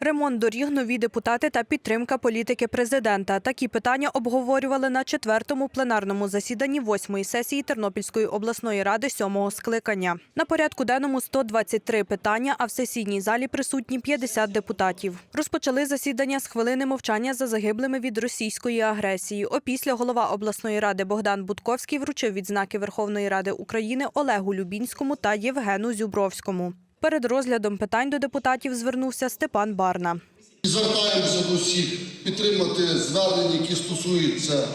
Ремонт доріг, нові депутати та підтримка політики президента. Такі питання обговорювали на четвертому пленарному засіданні восьмої сесії Тернопільської обласної ради сьомого скликання. На порядку денному 123 питання, а в сесійній залі присутні 50 депутатів. Розпочали засідання з хвилини мовчання за загиблими від російської агресії. Опісля голова обласної ради Богдан Будковський вручив відзнаки Верховної Ради України Олегу Любінському та Євгену Зюбровському. Перед розглядом питань до депутатів звернувся Степан Барна. Звертаємося до всіх підтримати звернення, які стосуються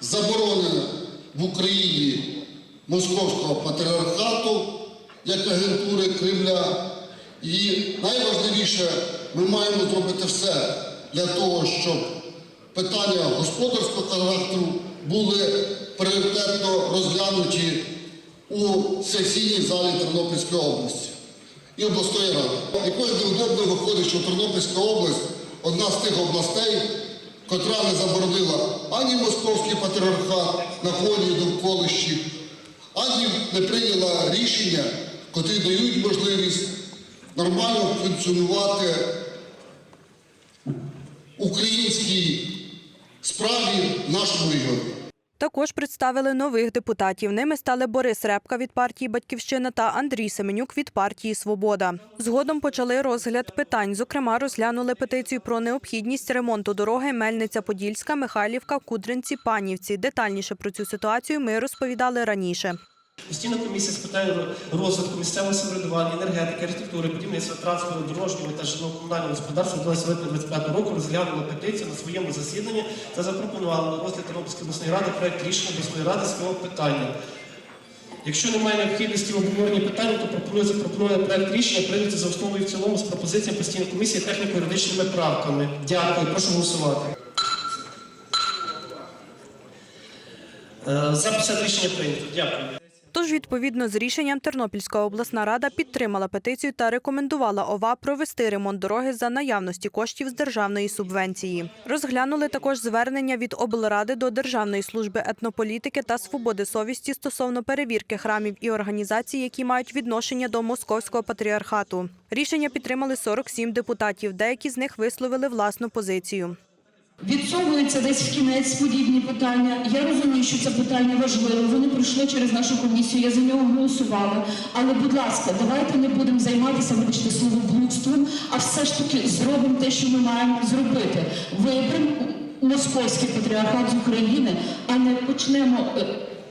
заборони в Україні московського патріархату як агентури Кремля. І найважливіше, ми маємо зробити все для того, щоб питання господарського характеру були пріоритетно розглянуті у сесійній залі Тернопільської області і обласної ради. Якось неудобно виходить, що Тернопільська область одна з тих областей, котра не заборонила ані московський патріархат на фоні довколищів, ані не прийняла рішення, котрі дають можливість нормально функціонувати українській справі в нашому регіоні. Також представили нових депутатів. Ними стали Борис Репка від партії Батьківщина та Андрій Семенюк від партії Свобода. Згодом почали розгляд питань. Зокрема, розглянули петицію про необхідність ремонту дороги Мельниця-Подільська, Михайлівка, Кудринці, Панівці. Детальніше про цю ситуацію ми розповідали раніше. Постійна комісія з питань розвитку місцевого самоврядування, енергетики, архітектури, будівництва, транспорту, дорожнього та житлово-комунального господарства 12 липня 25 року розглянула петицію на своєму засіданні та запропонувала на розгляд Тернопільської обласної ради проект рішення обласної ради з цього питання. Якщо немає необхідності в обговоренні питання, то пропоную запропонувати проект рішення прийняти за основу і в цілому з пропозиціями постійної комісії техніко-юридичними правками. Дякую, прошу голосувати. Е, За 50 рішення прийнято. Дякую. Тож, відповідно з рішенням, Тернопільська обласна рада підтримала петицію та рекомендувала ОВА провести ремонт дороги за наявності коштів з державної субвенції. Розглянули також звернення від облради до Державної служби етнополітики та свободи совісті стосовно перевірки храмів і організацій, які мають відношення до московського патріархату. Рішення підтримали 47 депутатів. Деякі з них висловили власну позицію. Відсовуються десь в кінець подібні питання. Я розумію, що це питання важливе. Вони пройшли через нашу комісію, я за нього голосувала. Але, будь ласка, давайте не будемо займатися, вибачте, словоблудством, а все ж таки зробимо те, що ми маємо зробити. Виберемо московський патріархат з України, а не почнемо е,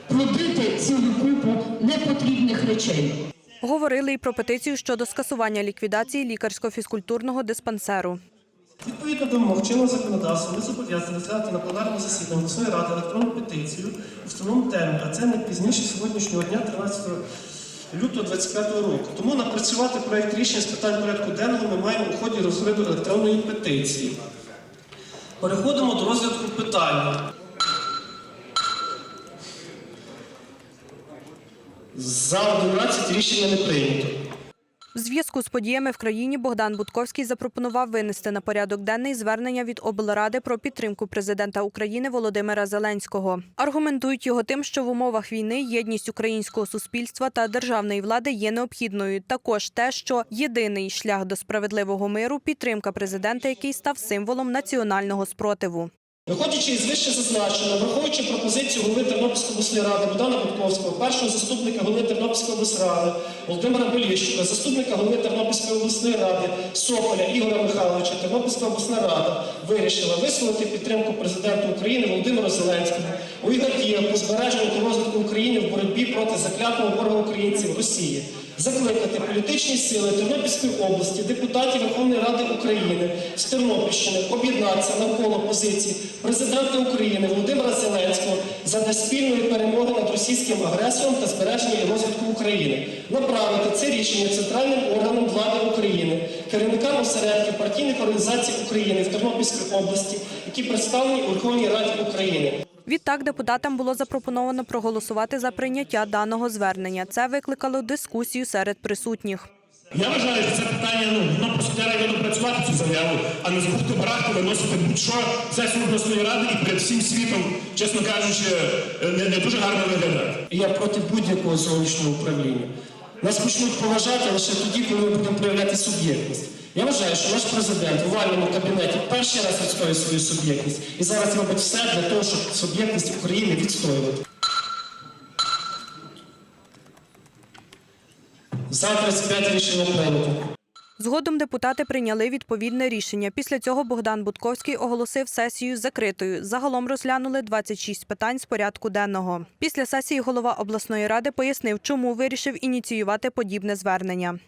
плодити цілу купу непотрібних речей. Говорили й про петицію щодо скасування ліквідації лікарсько-фізкультурного диспансеру. Відповідно до вимог чинного законодавства, ми зобов'язані розглянути на пленарному засіданні обласної ради електронну петицію у встановленому терміні, а це не пізніше сьогоднішнього дня, 13 лютого 2025 року. Тому напрацювати проєкт рішення з питань порядку денного ми маємо у ході розгляду електронної петиції. Переходимо до розгляду питання. За 11 рішення не прийнято. В зв'язку з подіями в країні Богдан Будковський запропонував винести на порядок денний звернення від облради про підтримку президента України Володимира Зеленського. Аргументують його тим, що в умовах війни єдність українського суспільства та державної влади є необхідною. Також те, що єдиний шлях до справедливого миру підтримка президента, який став символом національного спротиву. Виходячи із вище зазначеного, враховуючи пропозицію голови Тернопільської обласної ради Богдана Будковського, першого заступника голови Тернопільської обласної ради Володимира Боліщука, заступника голови Тернопільської обласної ради Соколя Ігоря Михайловича, Тернопільська обласна рада вирішила висловити підтримку президенту України Володимира Зеленського у його діях по збереженню та розвитку України в боротьбі проти заклятого ворога українців Росії. Закликати політичні сили Тернопільської області, депутатів Верховної Ради України з Тернопільщини об'єднатися навколо позиції президента України Володимира Зеленського задля спільної перемоги над російським агресором та збереження і розвитку України, направити це рішення центральним органам влади України, керівникам осередків партійних організацій України в Тернопільській області, які представлені у Верховній Раді України. Відтак депутатам було запропоновано проголосувати за прийняття даного звернення. Це викликало дискусію серед присутніх. Я вважаю, що це питання, ну, воно просто треба допрацювати цю заяву, а не з барахти виносити будь-що сесію обласної ради і перед всім світом, чесно кажучи, не, не дуже гарно виглядати. Я проти будь-якого зовнішнього управління. Нас почнуть поважати лише тоді, коли ми будемо проявляти суб'єктність. Я вважаю, що наш президент у вальному кабінеті перший раз відстоює свою суб'єктність і зараз робить все для того, щоб суб'єктність України відстоювати. За 35 рішення прийнято. Згодом депутати прийняли відповідне рішення. Після цього Богдан Будковський оголосив сесію закритою. Загалом розглянули 26 питань з порядку денного. Після сесії голова обласної ради пояснив, чому вирішив ініціювати подібне звернення.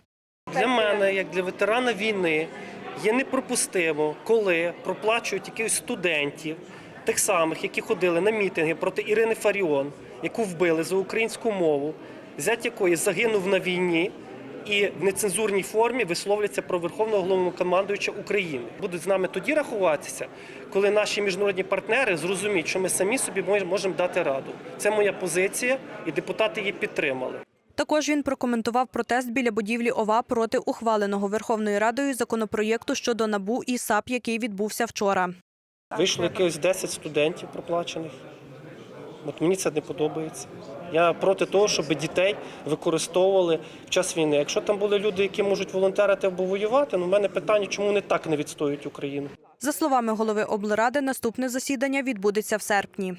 Для мене, як для ветерана війни, є неприпустимо, коли проплачують якихось студентів, тих самих, які ходили на мітинги проти Ірини Фаріон, яку вбили за українську мову, зять якої загинув на війні. І в нецензурній формі висловляться про верховного головнокомандуюча України. Будуть з нами тоді рахуватися, коли наші міжнародні партнери зрозуміють, що ми самі собі можемо дати раду. Це моя позиція, і депутати її підтримали. Також він прокоментував протест біля будівлі ОВА проти ухваленого Верховною Радою законопроєкту щодо НАБУ і САП, який відбувся вчора. Вийшло якихось 10 студентів проплачених. От мені це не подобається. Я проти того, щоб дітей використовували в час війни. Якщо там були люди, які можуть волонтерити або воювати, ну в мене питання, чому вони так не відстоюють Україну. За словами голови облради, наступне засідання відбудеться в серпні.